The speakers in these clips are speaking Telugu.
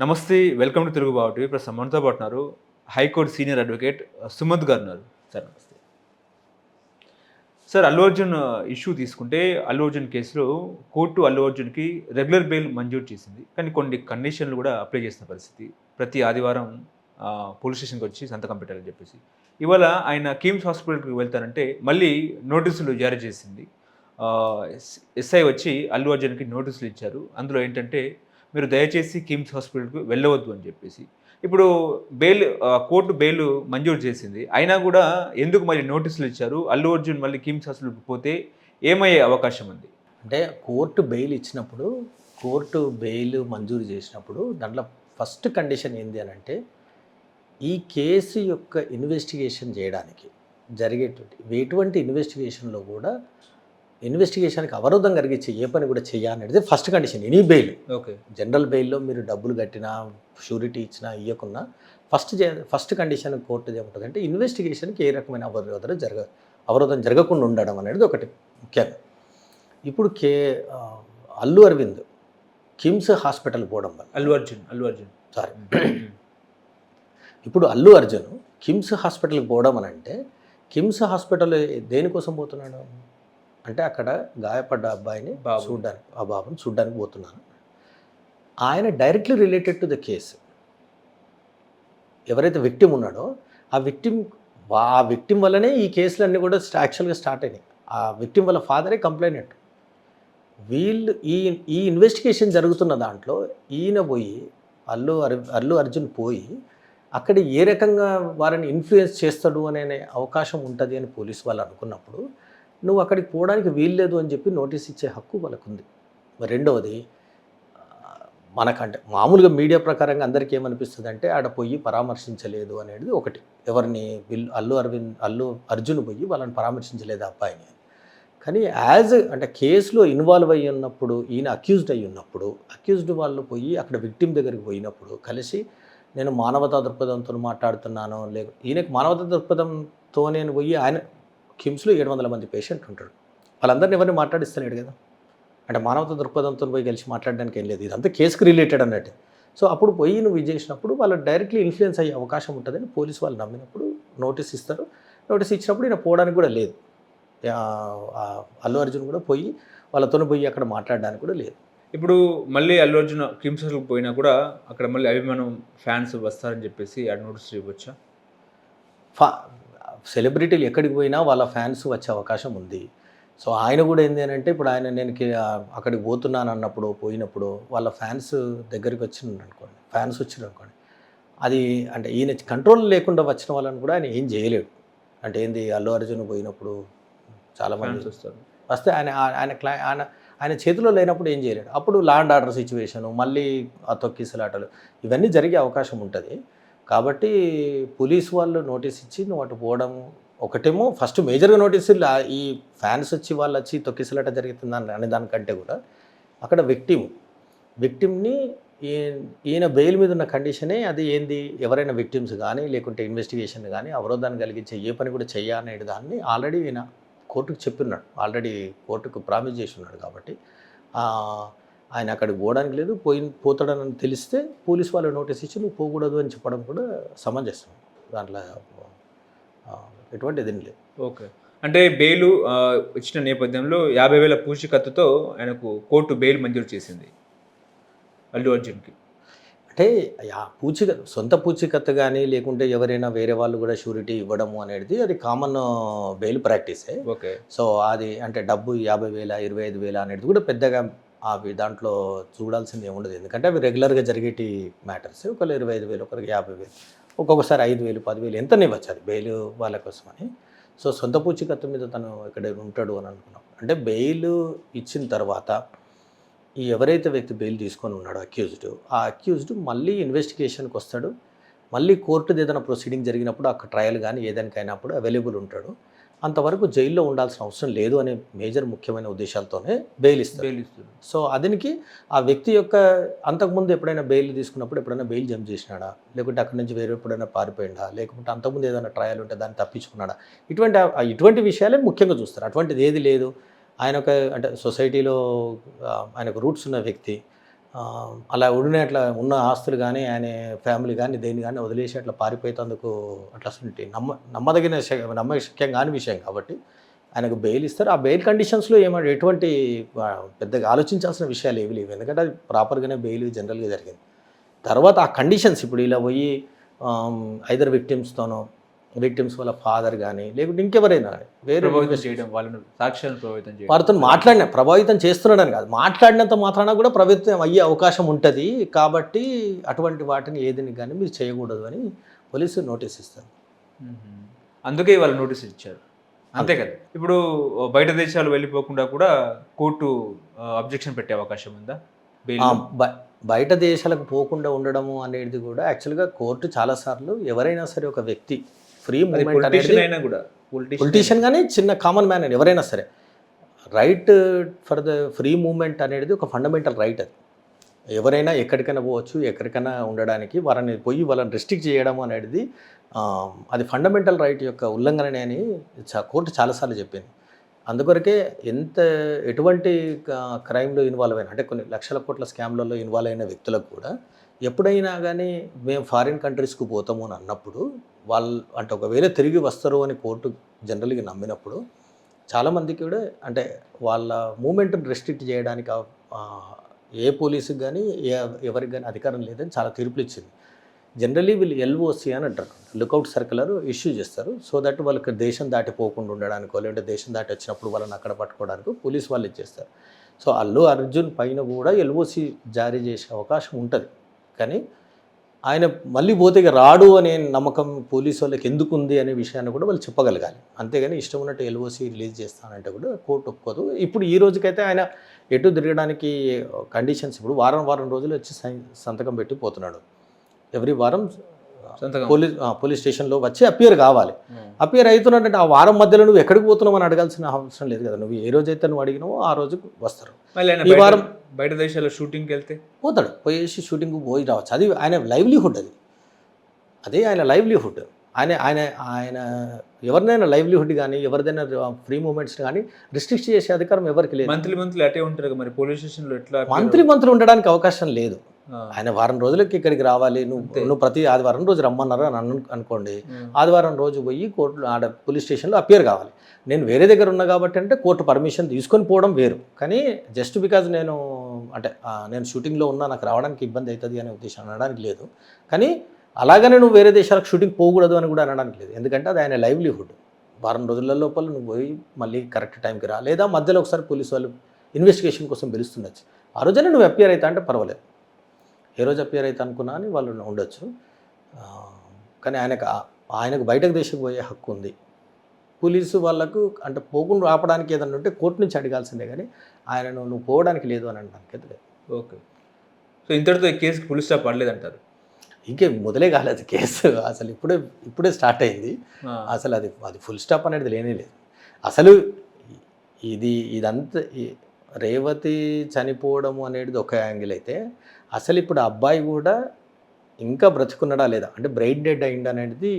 నమస్తే వెల్కమ్ టు తెలుగు బావటి ప్రస్తుతం మనతో పాటు ఉన్నారు హైకోర్టు సీనియర్ అడ్వకేట్ సుమంత్ గారు ఉన్నారు. సార్ నమస్తే. సార్ అల్లు అర్జున్ ఇష్యూ తీసుకుంటే అల్లు అర్జున్ కేసులో కోర్టు అల్లు అర్జున్కి రెగ్యులర్ బెయిల్ మంజూరు చేసింది. కానీ కొన్ని కండిషన్లు కూడా అప్లై చేసిన పరిస్థితి. ప్రతి ఆదివారం పోలీస్ స్టేషన్కి వచ్చి సంతకం పెట్టాలని చెప్పేసి. ఇవాళ ఆయన కిమ్స్ హాస్పిటల్కి వెళ్తారంటే మళ్ళీ నోటీసులు జారీ చేసింది. ఎస్- ఎస్ఐ వచ్చి అల్లు అర్జున్కి నోటీసులు ఇచ్చారు. అందులో ఏంటంటే మీరు దయచేసి కిమ్స్ హాస్పిటల్కి వెళ్ళవద్దు అని చెప్పేసి. ఇప్పుడు బెయిల్ కోర్టు బెయిల్ మంజూరు చేసింది. అయినా కూడా ఎందుకు మళ్ళీ నోటీసులు ఇచ్చారు? అల్లు అర్జున్ మళ్ళీ కిమ్స్ హాస్పిటల్కి పోతే ఏమయ్యే అవకాశం ఉంది? అంటే కోర్టు బెయిల్ ఇచ్చినప్పుడు కోర్టు బెయిల్ మంజూరు చేసినప్పుడు దాంట్లో ఫస్ట్ కండిషన్ ఏంది అని అంటే ఈ కేసు యొక్క ఇన్వెస్టిగేషన్ చేయడానికి జరిగేటువంటి ఎటువంటి ఇన్వెస్టిగేషన్లో కూడా ఇన్వెస్టిగేషన్కి అవరోధం కలిగించే ఏ పని కూడా చేయాలనేది first condition any bail. Okay. General బెయిల్లో మీరు డబ్బులు కట్టినా షూరిటీ ఇచ్చినా ఇవ్వకున్నా ఫస్ట్ ఫస్ట్ కండిషన్ కోర్టు ఏముంటుంది అంటే ఇన్వెస్టిగేషన్కి ఏ రకమైన అవరోధం జరగ అవరోధం జరగకుండా ఉండడం అనేది ఒకటి ముఖ్యంగా. ఇప్పుడు కే అల్లు అరవింద్ కిమ్స్ హాస్పిటల్ పోవడం వల్ల అల్లు అర్జున్ అల్లు అర్జున్. సారీ. ఇప్పుడు అల్లు అర్జున్ కిమ్స్ హాస్పిటల్కి పోవడం అని అంటే కిమ్స్ హాస్పిటల్ దేనికోసం పోతున్నాడు? అంటే అక్కడ గాయపడ్డ అబ్బాయిని బాబు. చూడడానికి ఆ బాబుని చూడడానికి పోతున్నాను ఆయన directly related to the case ఎవరైతే విక్టిమ్ ఉన్నాడో ఆ విక్టిమ్ ఆ విక్టిమ్ వల్లనే ఈ కేసులన్నీ కూడా యాక్చువల్గా స్టార్ట్ అయినాయి. ఆ విక్టిమ్ వాళ్ళ ఫాదరే కంప్లైనెంట్ వీళ్ళు ఈ ఈ ఇన్వెస్టిగేషన్ జరుగుతున్న దాంట్లో ఈయన పోయి అల్లు అర్ అల్లు అర్జున్ పోయి అక్కడ ఏ రకంగా వారిని ఇన్ఫ్లుయెన్స్ చేస్తాడు అనే అవకాశం ఉంటుంది అని పోలీసు వాళ్ళు అనుకున్నప్పుడు నువ్వు అక్కడికి పోవడానికి వీల్లేదు అని చెప్పి నోటీస్ ఇచ్చే హక్కు వాళ్ళకు ఉంది మరి రెండవది మనకంటే మామూలుగా మీడియా ప్రకారంగా అందరికీ ఏమనిపిస్తుంది అంటే ఆడ పోయి పరామర్శించలేదు అనేది ఒకటి. ఎవరిని బిల్ అల్లు అరవింద్ అల్లు అర్జున్ పోయి వాళ్ళని పరామర్శించలేదు ఆ అబ్బాయిని. కానీ యాజ్ అంటే కేసులో ఇన్వాల్వ్ అయ్యి ఉన్నప్పుడు ఈయన అక్యూజ్డ్ అయ్యి ఉన్నప్పుడు అక్యూజ్డ్ వాళ్ళు పోయి అక్కడ విక్టిమ్ దగ్గరికి పోయినప్పుడు కలిసి నేను మానవతా దృక్పథంతో మాట్లాడుతున్నాను లేక ఈయనకి మానవతా దృక్పథంతో నేను పోయి ఆయన కిమ్స్లో ఏడు వందల మంది పేషెంట్ ఉంటాడు వాళ్ళందరిని ఎవరిని మాట్లాడిస్తలేడు కదా. అంటే మానవతా దృక్పథంతో పోయి కలిసి మాట్లాడడానికి ఏం లేదు. ఇదంతా కేసుకి రిలేటెడ్ అన్నట్టు. సో అప్పుడు పోయి నువ్వు ఇది చేసినప్పుడు వాళ్ళు డైరెక్ట్లీ ఇన్ఫ్లుయెన్స్ అయ్యే అవకాశం ఉంటుందని పోలీసు వాళ్ళు నమ్మినప్పుడు నోటీస్ ఇస్తారు. నోటీస్ ఇచ్చినప్పుడు ఈయన పోవడానికి కూడా లేదు. అల్లు అర్జున్ కూడా పోయి వాళ్ళతో పోయి అక్కడ మాట్లాడడానికి కూడా లేదు. ఇప్పుడు మళ్ళీ అల్లు అర్జున్ కిమ్స్ హాస్పిటల్కి పోయినా కూడా అక్కడ మళ్ళీ అభిమానం ఫ్యాన్స్ వస్తారని చెప్పేసి ఆ నోటీస్ ఇవ్వచ్చా? ఫా సెలబ్రిటీలు ఎక్కడికి పోయినా వాళ్ళ ఫ్యాన్స్ వచ్చే అవకాశం ఉంది. సో ఆయన కూడా అని అంటే ఇప్పుడు ఆయన నేను అక్కడికి పోతున్నాను అన్నప్పుడు పోయినప్పుడు వాళ్ళ ఫ్యాన్స్ దగ్గరికి వచ్చిండ్రు అనుకోండి. ఫ్యాన్స్ వచ్చిండ్రు అనుకోండి. అది అంటే ఈయన కంట్రోల్ లేకుండా వచ్చిన వాళ్ళని కూడా ఆయన ఏం చేయలేడు. అంటే ఏంది అల్లు అర్జున్ పోయినప్పుడు చాలామంది వస్తారు. వస్తే ఆయన ఆయన క్లై ఆయన ఆయన చేతిలో లేనప్పుడు ఏం చేయలేడు. అప్పుడు ల్యాండ్ ఆర్డర్ సిచ్యువేషను మళ్ళీ ఆ తొక్కిసలాటలు ఇవన్నీ జరిగే అవకాశం ఉంటుంది. కాబట్టి పోలీస్ వాళ్ళు నోటీస్ ఇచ్చి నువ్వు అటు పోవడం ఒకటేమో ఫస్ట్ మేజర్గా నోటీసు ఈ ఫ్యాన్స్ వచ్చి వాళ్ళు వచ్చి తొక్కిసలాట జరుగుతుంది అని అనే దానికంటే కూడా అక్కడ విక్టిమ్ విక్టిమ్ని ఈయన బెయిల్ మీద ఉన్న కండిషనే అది ఏంది? ఎవరైనా విక్టిమ్స్ కానీ లేకుంటే ఇన్వెస్టిగేషన్ కానీ అవరోధాన్ని కలిగించే ఏ పని కూడా చెయ్యనే దాన్ని ఆల్రెడీ ఈయన కోర్టుకు చెప్పిన్నాడు ఆల్రెడీ కోర్టుకు ప్రామిస్ చేసి ఉన్నాడు కాబట్టి. ఆయన అక్కడికి పోవడానికి లేదు పోయి పోతాడని తెలిస్తే పోలీస్ వాళ్ళు నోటీస్ ఇచ్చి నువ్వు పోకూడదు అని చెప్పడం కూడా సమంజసం. దాంట్లో ఆ, ఎటువంటి ఇది లేదు. ఓకే. అంటే బెయిల్ ఇచ్చిన నేపథ్యంలో యాభై వేల పూచికత్తుతో ఆయనకు కోర్టు బెయిల్ మంజూరు చేసింది అల్లు అర్జున్కి. అంటే ఆ పూచిక సొంత పూచికత్తు కానీ లేకుంటే ఎవరైనా వేరే వాళ్ళు కూడా షూరిటీ ఇవ్వడము అనేది అది కామన్ బెయిల్ ప్రాక్టీసే. ఓకే. సో అది అంటే డబ్బు యాభై వేల ఇరవై ఐదు వేల అనేది కూడా పెద్దగా అవి దాంట్లో చూడాల్సింది ఏముండదు. ఎందుకంటే అవి రెగ్యులర్గా జరిగేటి మ్యాటర్స్. ఒకరు ఇరవై ఐదు వేలు ఒకరికి యాభై వేలు ఒక్కొక్కసారి ఐదు వేలు పదివేలు ఎంత ఇవ్వచ్చు అది? బెయిల్ వాళ్ళ కోసమని. సో సొంత పూచికత్తు మీద తను ఇక్కడ ఉంటాడు అని అనుకున్నాం. అంటే బెయిల్ ఇచ్చిన తర్వాత ఈ ఎవరైతే వ్యక్తి బెయిల్ తీసుకొని ఉన్నాడో అక్యూజ్డ్ ఆ అక్యూజ్డ్ మళ్ళీ ఇన్వెస్టిగేషన్కి వస్తాడు. మళ్ళీ కోర్టుది ఏదైనా ప్రొసీడింగ్ జరిగినప్పుడు అక్కడ ట్రయల్ కానీ ఏదానికైనప్పుడు అవైలబుల్ ఉంటాడు. అంతవరకు జైల్లో ఉండాల్సిన అవసరం లేదు అనే మేజర్ ముఖ్యమైన ఉద్దేశాలతోనే బెయిల్ ఇస్తారు. బెయిల్ ఇస్తుంది సో అతనికి ఆ వ్యక్తి యొక్క అంతకుముందు ఎప్పుడైనా బెయిల్ తీసుకున్నప్పుడు ఎప్పుడైనా బెయిల్ జంప్ చేసినాడా? లేకుంటే అక్కడి నుంచి వేరే ఎప్పుడైనా పారిపోయిందా? లేకుంటే అంతకుముందు ఏదైనా ట్రయల్ ఉంటే దాన్ని తప్పించుకున్నాడా? ఇటువంటి ఇటువంటి విషయాలే ముఖ్యంగా చూస్తారు. అటువంటిది ఏది లేదు. ఆయన ఒక అంటే సొసైటీలో ఆయనకు రూట్స్ ఉన్న వ్యక్తి. అలా ఉడినే అట్లా ఉన్న ఆస్తులు కానీ ఆయన ఫ్యామిలీ కానీ దేన్ని కానీ వదిలేసి అట్లా పారిపోయేందుకు అట్లా నమ్మ నమ్మదగిన నమ్మ నమ్మశక్యం కాని విషయం కాబట్టి ఆయనకు బెయిల్ ఇస్తారు. ఆ బెయిల్ కండిషన్స్లో ఏమంటే ఎటువంటి పెద్దగా ఆలోచించాల్సిన విషయాలు ఏవి లేవు. ఎందుకంటే అది ప్రాపర్గానే బెయిల్ జనరల్గా జరిగింది. తర్వాత ఆ కండిషన్స్ ఇప్పుడు ఇలా పోయి ఐదర్ విక్టిమ్స్తోనో విక్టిమ్స్ వాళ్ళ ఫాదర్ కానీ లేకుంటే ఇంకెవరైనా వేరే ప్రభావితం చేయడం వాళ్ళను సాక్ష్యాలను ప్రభావితం చేయడం. వారితో మాట్లాడిన ప్రభావితం చేస్తున్నాడని కాదు. మాట్లాడినంత మాత్రాన కూడా ప్రభావితం అయ్యే అవకాశం ఉంటుంది. కాబట్టి అటువంటి వాటిని ఏదిని కానీ మీరు చేయకూడదు అని పోలీసు నోటీస్ ఇస్తారు. అందుకే వాళ్ళు నోటీస్ ఇచ్చారు. అంతే కదా? ఇప్పుడు బయట దేశాలు వెళ్ళిపోకుండా కూడా కోర్టు అబ్జెక్షన్ పెట్టే అవకాశం ఉందా? బయట దేశాలకు పోకుండా ఉండడము అనేది కూడా యాక్చువల్గా కోర్టు చాలాసార్లు ఎవరైనా సరే ఒక వ్యక్తి ఫ్రీ మూమెంట్ అనేది అయినా కూడా పొలిటీషియన్ కానీ చిన్న కామన్ మ్యాన్ అని ఎవరైనా సరే. Right for the free movement అనేది ఒక ఫండమెంటల్ రైట్ అది. ఎవరైనా ఎక్కడికైనా పోవచ్చు ఎక్కడికైనా ఉండడానికి వాళ్ళని పోయి వాళ్ళని రెస్ట్రిక్ట్ చేయడం అనేది అది ఫండమెంటల్ రైట్ యొక్క ఉల్లంఘననే అని చా- కోర్టు చాలాసార్లు చెప్పింది. అందుకొరకే ఎంత ఎటువంటి క్రైమ్లో ఇన్వాల్వ్ అయిన అంటే కొన్ని లక్షల కోట్ల స్కామ్లలో ఇన్వాల్వ్ అయిన వ్యక్తులకు కూడా ఎప్పుడైనా కానీ మేము ఫారిన్ కంట్రీస్కి పోతాము అని అన్నప్పుడు వాళ్ళు అంటే ఒకవేళ తిరిగి వస్తారు అని కోర్టు జనరల్గా నమ్మినప్పుడు చాలామందికి కూడా అంటే వాళ్ళ మూమెంట్ని రెస్ట్రిక్ట్ చేయడానికి ఏ పోలీసుకి కానీ ఏ ఎవరికి కానీ అధికారం లేదని చాలా తీర్పులు ఇచ్చింది. జనరలీ వీళ్ళు ఎల్ఓసి అని అంటారు. లుకౌట్ సర్కులర్ ఇష్యూ చేస్తారు. సో దట్ వాళ్ళకి దేశం దాటిపోకుండా ఉండడానికో లేదంటే దేశం దాటి వచ్చినప్పుడు వాళ్ళని అక్కడ పట్టుకోవడానికి పోలీస్ వాళ్ళు ఇచ్చేస్తారు సో అల్లు అర్జున్ పైన కూడా ఎల్ఓసి జారీ చేసే అవకాశం ఉంటుంది. కానీ ఆయన మళ్ళీ పోతే రాడు అనే నమ్మకం పోలీసు వాళ్ళకి ఎందుకు ఉంది అనే విషయాన్ని కూడా వాళ్ళు చెప్పగలగాలి. అంతేగాని ఇష్టం ఉన్నట్టు ఎల్ఓసి రిలీజ్ చేస్తానంటే కూడా కోర్టు ఒప్పుకోదు. ఇప్పుడు ఈ రోజుకైతే ఆయన ఎటు తిరగడానికి కండిషన్స్ ఇప్పుడు వారం వారం రోజులు వచ్చి సైన్ సంతకం పెట్టి పోతున్నాడు. ఎవ్రీ వారం పోలీస్ పోలీస్ స్టేషన్లో వచ్చి అపియర్ కావాలి. అపియర్ అవుతున్నాడంటే ఆ వారం మధ్యలో నువ్వు ఎక్కడికి పోతున్నావు అని అడగాల్సిన అవసరం లేదు కదా. నువ్వు ఏ రోజైతే నువ్వు అడిగినావో ఆ రోజు వస్తారు. ఈ వారం- బయట దేశాల్లో షూటింగ్కి వెళ్తే? పోతాడు. పోయేసి షూటింగ్ పోయి రావచ్చు. అది ఆయన లైవ్లీహుడ్ అది. అదే ఆయన లైవ్లీహుడ్. ఆయన ఆయన ఆయన ఎవరినైనా లైవ్లీహుడ్ కానీ ఎవరిదైనా ఫ్రీ మూమెంట్స్ కానీ రిస్ట్రిక్ట్ చేసే అధికారం ఎవరికి లేదు. మంత్లీ మంత్లీ అటే ఉంటారు మరి. పోలీస్ స్టేషన్లో ఎట్లా మంత్రి మంత్రి ఉండడానికి అవకాశం లేదు. ఆయన వారం రోజులకి ఇక్కడికి రావాలి. నువ్వు. నువ్వు ప్రతి ఆదివారం రోజు రమ్మన్నారు అని అను అనుకోండి. ఆదివారం రోజు పోయి కోర్టు ఆడ పోలీస్ స్టేషన్లో అపియర్ కావాలి. నేను వేరే దగ్గర ఉన్నా కాబట్టి అంటే కోర్టు పర్మిషన్ తీసుకొని పోవడం వేరు. కానీ జస్ట్ బికాజ్ నేను అంటే నేను షూటింగ్లో ఉన్నా నాకు రావడానికి ఇబ్బంది అవుతుంది అనే ఉద్దేశం అనడానికి లేదు. కానీ అలాగనే నువ్వు వేరే దేశాలకు షూటింగ్ పోకూడదు అని కూడా అనడానికి లేదు. ఎందుకంటే అది ఆయన లైవ్లీహుడ్. వారం రోజుల లోపల నువ్వు పోయి మళ్ళీ కరెక్ట్ టైంకి రా. లేదా మధ్యలో ఒకసారి పోలీసు వాళ్ళు ఇన్వెస్టిగేషన్ కోసం పిలుస్తుండొచ్చు. ఆ రోజునే నువ్వు అపియర్ అవుతా అంటే పర్వాలేదు. ఏ రోజు అపియర్ అయితే అనుకున్నా అని వాళ్ళు ఉండొచ్చు. కానీ ఆయనకు ఆయనకు బయటకు దేశకు పోయే హక్కు ఉంది. పోలీసు వాళ్ళకు అంటే పోకుండా ఆపడానికి ఏదన్నా ఉంటే కోర్టు నుంచి అడగాల్సిందే కానీ ఆయనను నువ్వు పోవడానికి లేదు అని అనడానికి అయితే లేదు. ఓకే. సో ఇంతటితో ఈ కేసుకి పులి స్టాప్ పడలేదంటారు? ఇంకే మొదలే కాలేదు కేసు. అసలు ఇప్పుడే ఇప్పుడే స్టార్ట్ అయింది. అసలు అది అది ఫుల్ స్టాప్ అనేది లేనే లేదు. అసలు ఇది ఇదంతా రేవతి చనిపోవడము అనేది ఒక యాంగిల్ అయితే అసలు ఇప్పుడు అబ్బాయి కూడా ఇంకా బ్రతుకున్నాడా లేదా? అంటే బ్రెయిన్ డెడ్ అయింది అనేది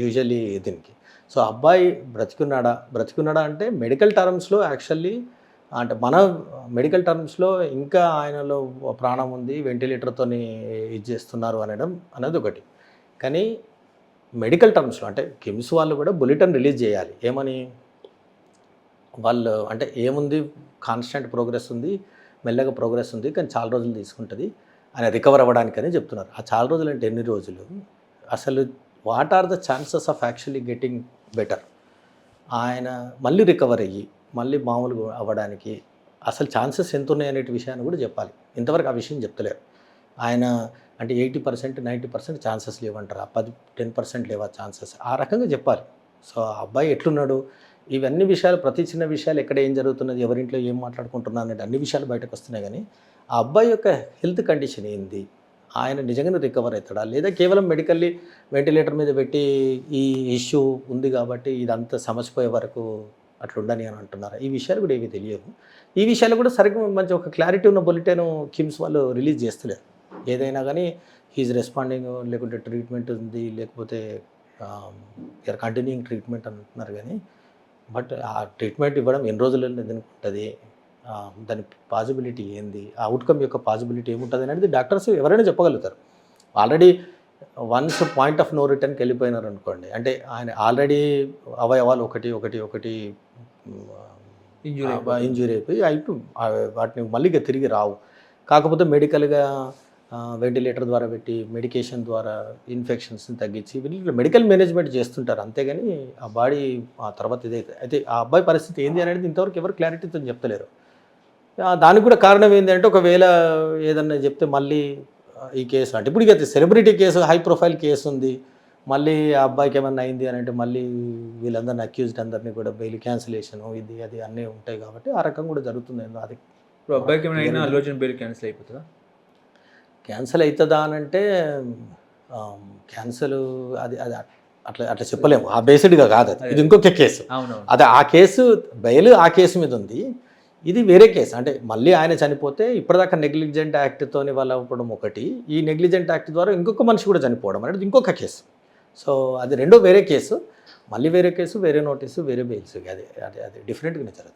యూజువల్లీ దీనికి. సో అబ్బాయి బ్రతుకున్నాడా? బ్రతుకున్నాడా అంటే మెడికల్ టర్మ్స్లో యాక్చువల్లీ అంటే మన మెడికల్ టర్మ్స్లో ఇంకా ఆయనలో ప్రాణం ఉంది వెంటిలేటర్తో ఇది చేస్తున్నారు అనడం అనేది ఒకటి. కానీ మెడికల్ టర్మ్స్లో అంటే కిమ్స్ వాళ్ళు కూడా బులెటిన్ రిలీజ్ చేయాలి. ఏమని? వాళ్ళు అంటే ఏముంది? కాన్స్టెంట్ ప్రోగ్రెస్ ఉంది మెల్లగా ప్రోగ్రెస్ ఉంది కానీ చాలా రోజులు తీసుకుంటుంది ఆయన రికవర్ అవ్వడానికని చెప్తున్నారు. ఆ చాలా రోజులు అంటే ఎన్ని రోజులు? అసలు what are the chances of actually getting better ఆయన మళ్ళీ రికవర్ అయ్యి మళ్ళీ మామూలుగా అవ్వడానికి అసలు ఛాన్సెస్ ఎంత ఉన్నాయి అనే విషయాన్ని కూడా చెప్పాలి. ఇంతవరకు ఆ విషయం చెప్తలేరు. ఆయన అంటే eighty percent ninety percent chances లేవంటారు. ఆ పది టెన్ పర్సెంట్ లేవా ఛాన్సెస్ ఆ రకంగా చెప్పాలి. సో ఆ అబ్బాయి ఎట్లున్నాడు? ఇవన్నీ విషయాలు ప్రతి చిన్న విషయాలు ఎక్కడ ఏం జరుగుతున్నది ఎవరింట్లో ఏం మాట్లాడుకుంటున్నారు అనేది అన్ని విషయాలు బయటకు వస్తున్నాయి కానీ ఆ అబ్బాయి యొక్క హెల్త్ కండిషన్ ఏంది? ఆయన నిజంగానే రికవర్ అవుతాడా? లేదా కేవలం మెడికల్లీ వెంటిలేటర్ మీద పెట్టి ఈ ఇష్యూ ఉంది కాబట్టి ఇదంతా సమసిపోయే వరకు అట్లుండని అని అంటున్నారు? ఈ విషయాలు కూడా ఏమీ తెలియదు ఈ విషయాలు కూడా సరిగ్గా మంచి ఒక క్లారిటీ ఉన్న బులెటిన్ కిమ్స్ వాళ్ళు రిలీజ్ చేస్తలేరు. ఏదైనా కానీ హీజ్ రెస్పాండింగ్ లేకుంటే ట్రీట్మెంట్ ఉంది లేకపోతే కంటిన్యూయింగ్ ట్రీట్మెంట్ అంటున్నారు కానీ బట్ ఆ ట్రీట్మెంట్ ఇవ్వడం ఎన్ని రోజులు ఉంటుంది ఆ, దాని పాసిబిలిటీ ఏంది? ఆ అవుట్కమ్ యొక్క పాసిబిలిటీ ఏముంటుంది అనేది డాక్టర్స్ ఎవరైనా చెప్పగలుగుతారు. Already once point of no రిటర్న్కి వెళ్ళిపోయినారు అనుకోండి అంటే ఆయన ఆల్రెడీ అవయవాలు ఒకటి ఒకటి ఒకటి ఇంజురీ ఇంజురీ అయిపోయి అయిపోయి వాటిని మళ్ళీ తిరిగి రావు. కాకపోతే మెడికల్గా వెంటిలేటర్ ద్వారా పెట్టి మెడికేషన్ ద్వారా ఇన్ఫెక్షన్స్ని తగ్గించి వీళ్ళు మెడికల్ మేనేజ్మెంట్ చేస్తుంటారు. అంతేగాని ఆ బాడీ ఆ తర్వాత ఇదైతే అయితే ఆ అబ్బాయి పరిస్థితి ఏంది అనేది ఇంతవరకు ఎవరు క్లారిటీతో చెప్తలేరు. దానికి కూడా కారణం ఏంటంటే ఒకవేళ ఏదన్నా చెప్తే మళ్ళీ ఈ కేసు అంటే ఇప్పుడు ఇక celebrity case high profile case ఉంది. మళ్ళీ ఆ అబ్బాయికి ఏమన్నా అయింది అని అంటే మళ్ళీ వీళ్ళందరినీ అక్యూజ్డ్ అందరినీ కూడా బెయిల్ క్యాన్సిలేషన్ ఇది అది అన్నీ ఉంటాయి కాబట్టి ఆ రకం కూడా జరుగుతుంది. అది ఇప్పుడు అబ్బాయికి ఏమైనా అయినా బెయిల్ క్యాన్సిల్ అయిపోతుందా? క్యాన్సిల్ అవుతుందా అని అంటే క్యాన్సిల్ అది అది అట్లా అట్లా చెప్పలేము. ఆ బేస్డ్గా కాదు అది. ఇది ఇంకొక కేసు. అదే ఆ కేసు బెయిల్ ఆ కేసు మీద ఉంది. ఇది వేరే కేసు. అంటే మళ్ళీ ఆయన చనిపోతే ఇప్పటిదాకా నెగ్లిజెంట్ యాక్ట్తోని వాళ్ళు అవ్వడం ఒకటి. ఈ నెగ్లిజెంట్ యాక్ట్ ద్వారా ఇంకొక మనిషి కూడా చనిపోవడం అనేది ఇంకొక కేసు. సో అది రెండో వేరే కేసు. మళ్ళీ వేరే కేసు వేరే నోటీసు వేరే బెయిల్స్. అది అది అది డిఫరెంట్గానే జరుగుతుంది.